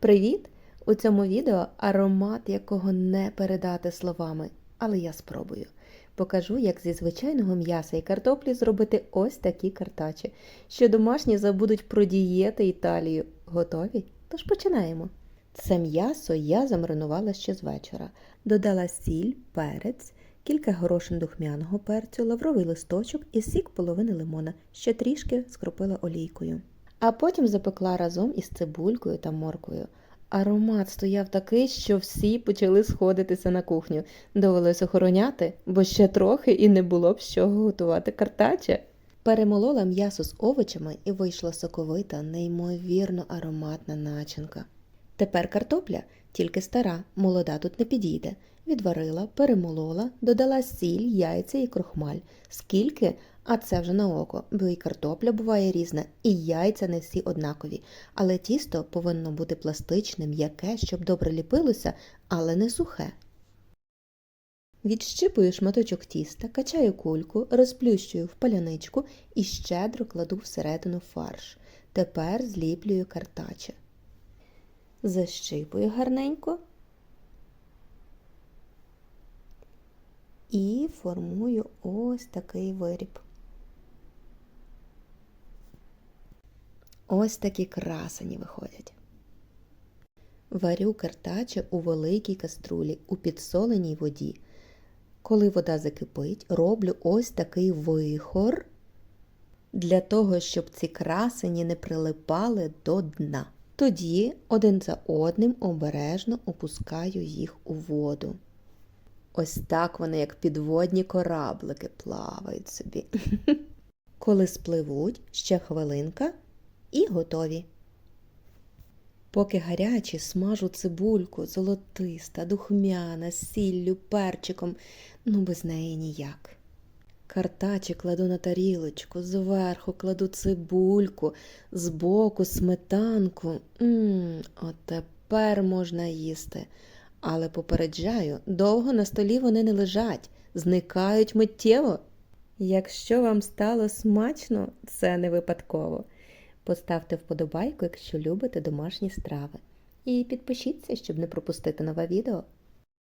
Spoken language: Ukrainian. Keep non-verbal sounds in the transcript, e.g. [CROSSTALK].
Привіт! У цьому відео аромат, якого не передати словами, але я спробую. Покажу, як зі звичайного м'яса і картоплі зробити ось такі картачі, що домашні забудуть про дієти Італію. Готові? Тож починаємо. Це м'ясо я замаринувала ще з вечора. Додала сіль, перець, кілька горошин духмяного перцю, лавровий листочок і сік половини лимона, ще трішки скропила олійкою. А потім запекла разом із цибулькою та морквою. Аромат стояв такий, що всі почали сходитися на кухню. Довелось охороняти, бо ще трохи і не було б з чого готувати картаче. Перемолола м'ясо з овочами і вийшла соковита, неймовірно ароматна начинка. Тепер картопля, тільки стара, молода тут не підійде. Відварила, перемолола, додала сіль, яйця і крохмаль. Скільки? А це вже на око, бо і картопля буває різна, і яйця не всі однакові. Але тісто повинно бути пластичне, м'яке, щоб добре ліпилося, але не сухе. Відщипую шматочок тіста, качаю кульку, розплющую в паляничку і щедро кладу всередину фарш. Тепер зліплюю картаче. Защипую гарненько і формую ось такий виріб. Ось такі красені виходять. Варю картаче у великій каструлі у підсоленій воді. Коли вода закипить, роблю ось такий вихор для того, щоб ці красені не прилипали до дна. Тоді один за одним обережно опускаю їх у воду. Ось так вони, як підводні кораблики, плавають собі. [LAUGHS] Коли спливуть, ще хвилинка і готові. Поки гарячі смажу цибульку, золотиста, духмяна, сіллю, перчиком, ну без неї ніяк. Картачі кладу на тарілочку, зверху кладу цибульку, збоку сметанку. Мм, от тепер можна їсти. Але попереджаю, довго на столі вони не лежать, зникають миттєво. Якщо вам стало смачно, це не випадково. Поставте вподобайку, якщо любите домашні страви. І підпишіться, щоб не пропустити нове відео.